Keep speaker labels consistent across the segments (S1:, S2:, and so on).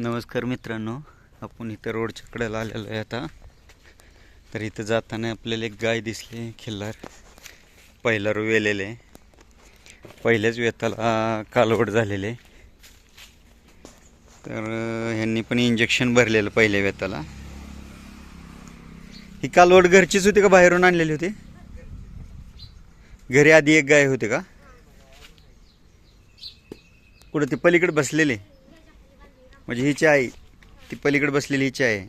S1: नमस्कार मित्रांनो आपण इथं रोडच्या कडेला आलेलो आहे आता. तर इथं जाताना आपल्याला एक गाय दिसली खिल्लार. पहिला रो वेलेले. पहिल्याच वेताला कालवड झालेले. तर ह्यांनी पण इंजेक्शन भरलेलं पहिल्या वेताला ही कालवड घरचीच होती का बाहेरून आणलेली होती? घरी आधी एक गाय होती का? कुठं ती पलीकडे बसलेली? म्हणजे हिची आई ती पलीकडे बसलेली हिची आहे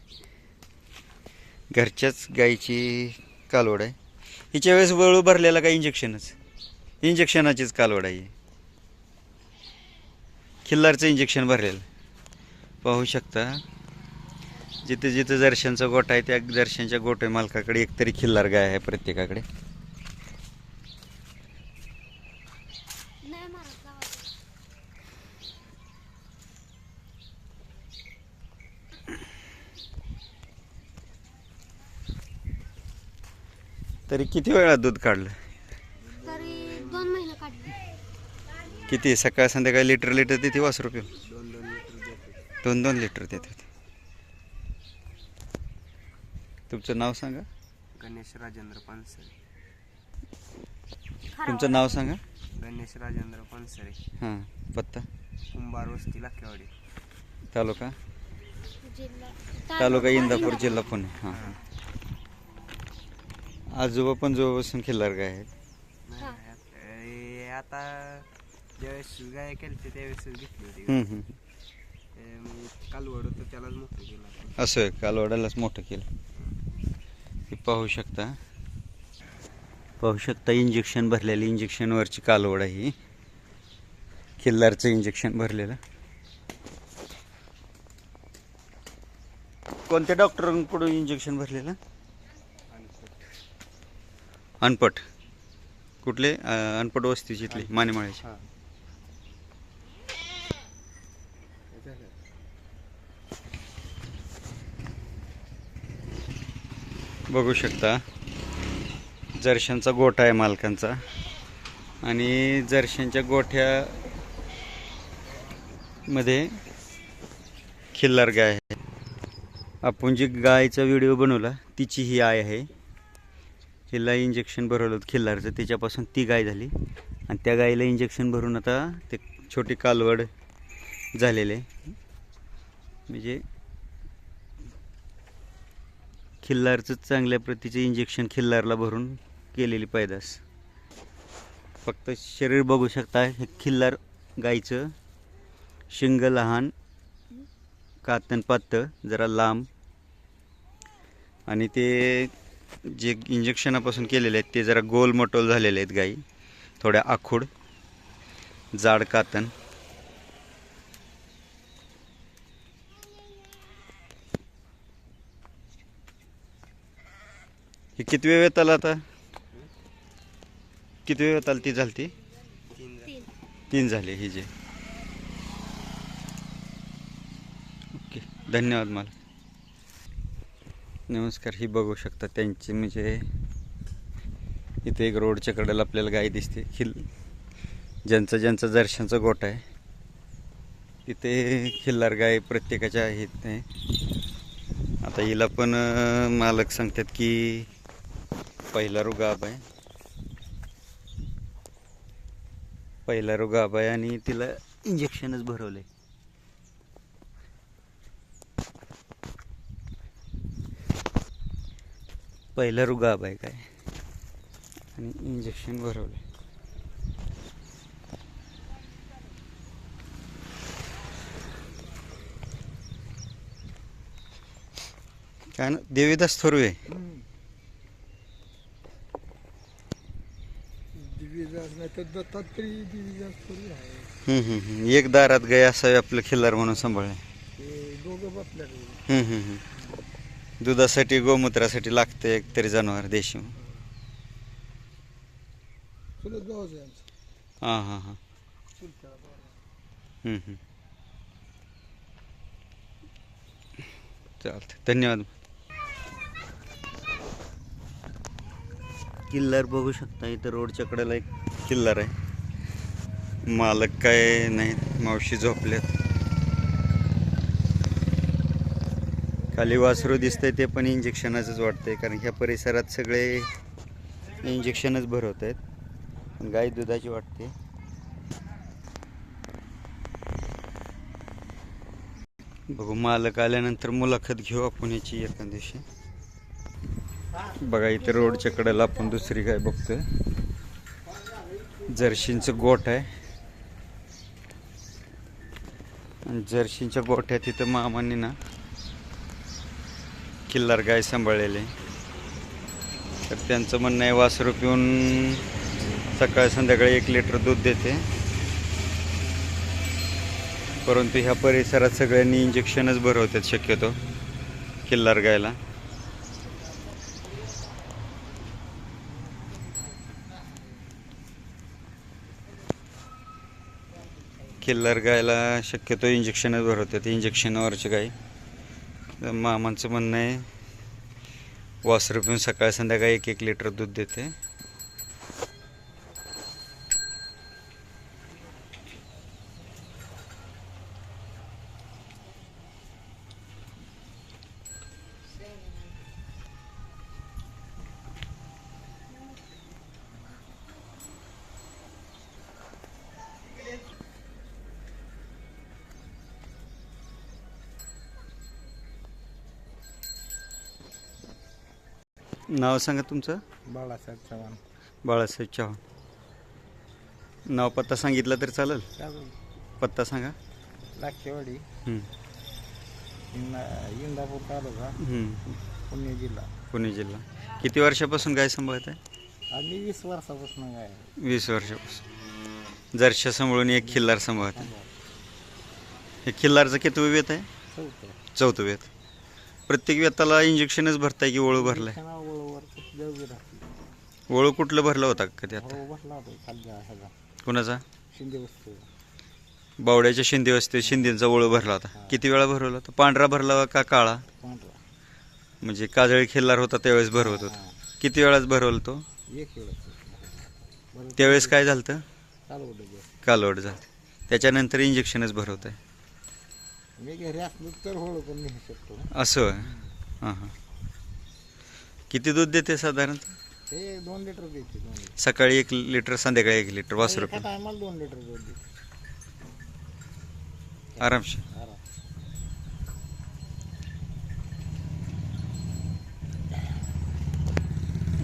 S1: घरच्याच गाईची कालवड आहे. हिच्या वेळेस वळू भरलेला का इंजेक्शनच इंजेक्शनाचीच कालवड आहे ही. खिल्लारचं इंजेक्शन भरलेलं. पाहू शकता जिथे जिथे दर्शनचा गोठा आहे त्या दर्शनच्या गोट्या मालकाकडे एकतरी खिल्लार गाय आहे प्रत्येकाकडे. तरी किती वेळा दूध काढलं?
S2: तरी दोन महिने काढले.
S1: किती? सकाळ संध्याकाळी लिटर लिटर देते वास रुपये
S3: दोन दोन लिटर देते.
S1: दोन दोन लिटर देत होते तुमचं नाव सांगा.
S3: गणेश राजेंद्र पानसरे.
S1: तुमचं नाव सांगा.
S3: गणेश राजेंद्र पानसरे.
S1: हां पत्ता.
S3: कुंभार वस्ती लाखेवाडी.
S1: तालुका?
S2: जिल्हा
S1: तालुका इंदापूर. जिल्हा पुणे. हां. आजोबा पण जोपासून खिल्लार आहेत?
S3: नाही,
S2: हा.
S3: हे आता ज्यावेळेस गाय केली त्यावेळेस घेतली होती
S1: हम्म, हम्म.
S3: ते मी कालवड होतं त्यालाच मोठं केलं आपण.
S1: असं आहे कालवडालाच मोठं केलं. हे पाहू शकता. पाहू शकता इंजेक्शन भरलेलं इंजेक्शनवरची कालवड आहे ही. खिल्लारचं इंजेक्शन भरलेलं. कोणत्या डॉक्टरांकडून इंजेक्शन भरलेलं? अनपट. कुठले? अं, अनपट वस्तीची इथली मानेमाळ्याची.
S3: हा.
S1: बघू शकता जर्शनचा गोठा आहे मालकांचा. आणि जर्शनच्या गोठ्यामध्ये खिल्लार गाय आहे. आपण जी गायचा व्हिडिओ बनवला तिची ही आय आहे. हिला इंजेक्शन भरवलं होतं खिल्लारचं. त्याच्यापासून ती गाय झाली. आणि त्या गायीला इंजेक्शन भरून आता ते छोटी कालवड झालेले. म्हणजे खिल्लारचं चांगल्या प्रतीचे इंजेक्शन खिल्लारला भरून केलेली पैदास फक्त शरीर बघू शकता हे खिल्लार गाईचं शिंग लहान कातन पातळ जरा लांब. आणि ते जे इंजेक्शनापासून केलेले आहेत ते जरा गोल मटोल झालेले आहेत गाई. थोड्या आखूड जाड कातन. हे किती वेळ आला आता किती वेळ आली ती झाली. ती
S3: तीन झाले.
S1: ही जे. ओके. धन्यवाद मला नमस्कार ही बघू शकता त्यांची म्हणजे इथे एक रोडच्या कडेला आपल्याला गाय दिसते. खिल ज्यांचं ज्यांचं जर्शांचा गोठा आहे. तिथे खिल्लार गाय प्रत्येकाच्या आहेत नाही आता हिला पण मालक सांगतात की पहिला रुगाब आहे. पहिला रुगाब आहे आणि तिला इंजेक्शनच भरवले पहिला रुगाब आहे काय? आणि इंजेक्शन भरवले काय ना देवीदास थोरवे.
S4: आहे.
S1: एक दारात गाय असावे आपलं खिल्लार म्हणून सांभाळले दुधासाठी गोमूत्रासाठी लागतं एक तरी जनावर देशी.
S4: चुलत भाऊच आहे आमचं
S1: हां हां हां.
S4: चुलत्याला भाऊ.
S1: हम्म, हम्म. चालतं धन्यवाद. किल्लार बघू शकता इथं रोडच्या कडेला एक किल्लार आहे. मालक काय नाहीत मावशी झोपल्यात. खाली वासरू दिसतंय ते पण इंजेक्शनाचंच वाटतंय कारण ह्या परिसरात सगळे इंजेक्शनच भरवत आहेत. गाय दुधाची वाटते. बघू मालक आल्यानंतर मुलाखत घेऊ आपण याची एका दिवशी. बघा इथे रोडच्या कडेला आपण दुसरी गाय बघतोय. जर्शींचं गोठ आहे. जर्शींच्या गोठ्यात तिथं मामांनी ना किल्लार गाय सांभाळलेले. तर त्यांचं म्हणणं आहे वासरू पिऊन सकाळ संध्याकाळी एक लिटर दूध देते. परंतु ह्या परिसरात सगळ्यांनी इंजेक्शनच भरवतात शक्यतो किल्लार गायला. किल्लार गायला शक्यतो इंजेक्शनच भरवतात इंजेक्शनवरची गाय. तर मामांचं म्हणणं आहे वासरू पिऊन सकाळ संध्याकाळी एक एक लिटर दूध देते. नाव सांगा तुमचं?
S3: बाळासाहेब चव्हाण.
S1: बाळासाहेब चव्हाण. नाव पत्ता सांगितला तर चालेल?
S3: चालू
S1: पत्ता सांगा.
S3: लाखेवाडी इंदा इंदापूर तालुका. पुणे जिल्हा.
S1: पुणे जिल्हा. किती वर्षापासून गाय सांभाळत आहे?
S3: आम्ही वीस वर्षापासून काय
S1: वीस वर्षापासून. जरशा सांभाळून एक खिल्लार सांभाळत आहे. हे खिल्लारचं किती वेत आहे?
S3: चौथं.
S1: वेत. प्रत्येक वेताला इंजेक्शनच भरताय की ओळू भरलाय? ओळू कुठलं भरला होता का कधी आता?
S3: हो बसला होता खालच्या ह्याचा.
S1: कुणाचा?
S3: शिंदे वस्तू.
S1: बावड्याच्या शिंदे वस्ती शिंदेचा ओळू भरला होता. किती वेळा भरवला होता? पांढरा भरला का काळा?
S3: पांढरा.
S1: म्हणजे काजळी खिल्लार होता त्यावेळेस भरवत होता. किती वेळाच भरवलं तो?
S3: एक वेळ बरं
S1: त्यावेळेस काय झालं
S3: चालू होतं
S1: कालवड झालं. त्याच्यानंतर इंजेक्शनच भरवत आहे.
S3: मी घरी असलो तर होळ पण नेऊ शकतो.
S1: असं. हां हां. किती दूध देते साधारण
S3: ते दोन लिटर देते दोन लिटर.
S1: सकाळी एक लिटर संध्याकाळी एक लिटर वासरू
S3: एका टायमाला दोन लिटर दूध देते.
S1: आरामशीर.
S3: आराम.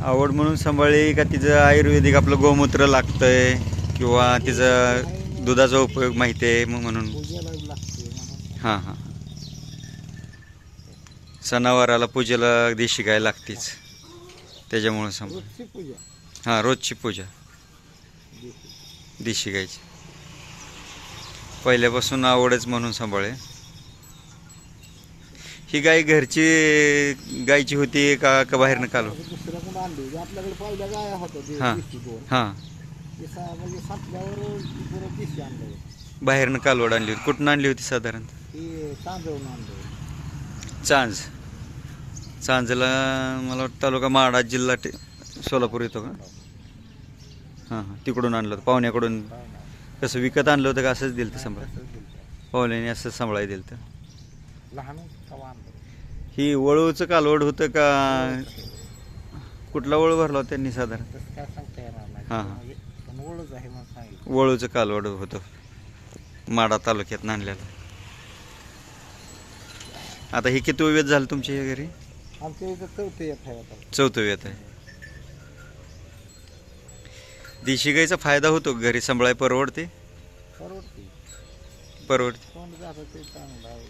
S1: आवड म्हणून सांभाळली का तिचं आयुर्वेदिक आपलं गोमूत्र लागतंय किंवा तिचं दुधाचा उपयोग माहिती आहे मग म्हणून?
S3: पूजेला लागते म्हणून.
S1: हां हां सणावाराला पूजेला देशी गाय लागतीच. त्याच्यामुळं सांभाळ
S3: रोजची पूजा.
S1: हां रोजची पूजा. देशी गायची पहिल्यापासून आवडच म्हणून सांभाळे. ही गाय घरची गायची होती का का बाहेरनं कालो
S3: आणली. होती आपल्याकडे पहिल्या गाया होत्या ते
S1: हां.
S3: देशी दोन.
S1: हां.
S3: ते सा- म्हणजे सातल्यावर परत देशी आणलं होतं.
S1: बाहेरनं कालवड आणली होती. कुठून आणली होती साधारण?
S3: ते तांदळून आणलं होतं.
S1: चांज. चांजला मला वाटतं तालुका माडा जिल्हा टे सोलापूर येतो का? हां हां. तिकडून आणलं होतं. पाहुण्याकडून. कसं विकत आणलं होतं का? असंच दिलं तर सांभाळ. पाहुण्याने असंच सांभाळायला दिलं तर
S3: लहान
S1: ही वळूचं कालवड होतं का? कुठला वळू भरला होता त्यांनी साधारण?
S3: तसं काय सांगता येणार नाही.
S1: हां, हां.
S3: म्हणजे पण ओळख आहे म्हणून सांगितलं.
S1: वळूचं कालवड होतं. माडा तालुक्यात आणलेलं. आता हे किती वेळ झालं तुमच्या घरी?
S3: आमच्या इथं चौथं येत आहे आता.
S1: चौथं वेत आहे. देशी गाईचा फायदा होतो का घरी सांभाळाय परवडते?
S3: परवडते.
S1: परवडते.
S3: कोण झालं ते चांगलं आहे.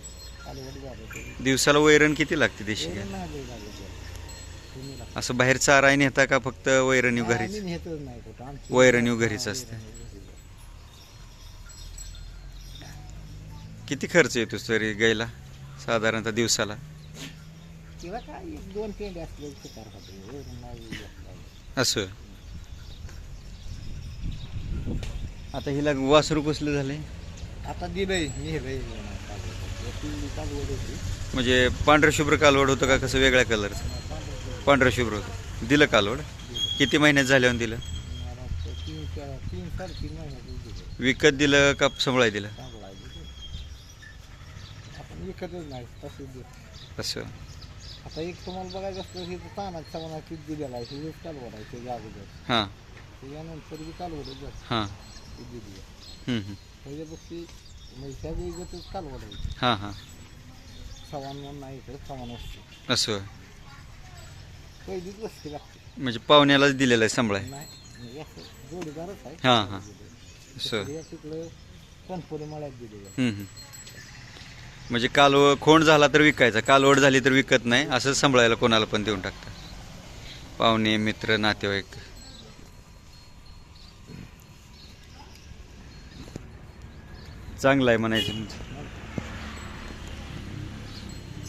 S3: कालवड झालं ते.
S1: दिवसाला वैरण किती लागते देशी
S3: वैरण
S1: गाय
S3: नाही.
S1: असं बाहेर चाराय नेता का फक्त वैरणीव
S3: आम्ही
S1: घरीच?
S3: नेतच नाही कुठं. आमची
S1: वैरणीव घरीच असते. किती खर्च येतो तरी गायला साधारणतः दिवसाला?
S3: किंवा काय एक दोन पेंडे असले शिकार खाते वैरण नाही जास्त लागत.
S1: असं. आता हिला वासरू कसलं झालंय
S3: आता दिलंय नेलंय पिवळी कालवड होती.
S1: म्हणजे पांढरं शुभ्र कालवड होतं का कसं वेगळ्या कलरचं
S3: पांढरं
S1: शुभ्र. होतं. दिलं कालवड? किती महिन्यात झाल्यावर दिलं
S3: मला वाटतं तीन चार तीन साडेतीन महिन्यात दिलं?
S1: विकत दिलं का सांभाळाय दिलं?
S3: चांगला आहे विकतच नाही
S1: असं.
S3: आता एक तुम्हाला बघायचं असलं हे तर तानात सामाना किती दिलेला आहे हे कालवड आहे त्याच्या अगोदर.
S1: हां.
S3: त्याच्यानंतर बी कालवडच जास्त
S1: हां.
S3: दिली
S1: हम्म, हम्म.
S3: त्याच्यापेक्षा म्हणजे ह्या वेगळंच कालवड आहे
S1: हां हां.
S3: सवान नाही इकडे सवान असते.
S1: असं
S3: पहिलीच वस्ती लागते.
S1: म्हणजे पाहुण्यालाच दिलेलं आहे सांभाळाय
S3: नाही म्हणजे असं जोडीदारच आहे.
S1: हां, हां. असं
S3: तिकडे तिकडे कणपोली मळ्यात दिलेलं
S1: हम्म, हम्म. म्हणजे कालव खोंड झाला तर विकायचा कालवड झाली तर विकत नाही असं सांभाळायला कोणाला पण देऊन टाकतात. पाहुणे मित्र नातेवाईक. चांगलं आहे म्हणायचं म्हणजे.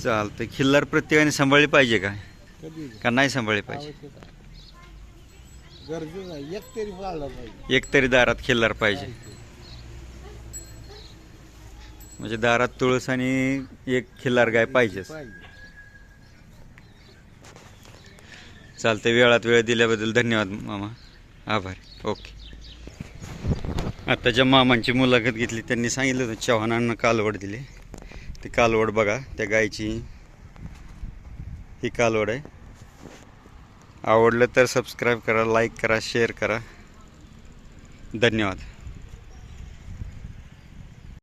S1: चालतं खिल्लार प्रत्येकाने सांभाळली पाहिजे का? का नाही सांभाळली पाहिजे?
S3: आवश्यक आहे. गरजेचं आहे. एक तरी पाळलं पाहिजे.
S1: एक तरी दारात खिल्लार पाहिजे. म्हणजे दारात तुळस आणि एक खिल्लार गाय पाहिजेच.
S3: पाहिजे
S1: वेळात वेळ दिल्याबद्दल धन्यवाद मामा. आभार. ओके. आता ज्या मामांची मुलाखत घेतली त्यांनी सांगितलं होतं चव्हाणांना कालवड दिली. ती कालवड बघा त्या गायची. ही कालवड आहे. आवडलं तर सबस्क्राईब करा लाईक करा शेअर करा. धन्यवाद.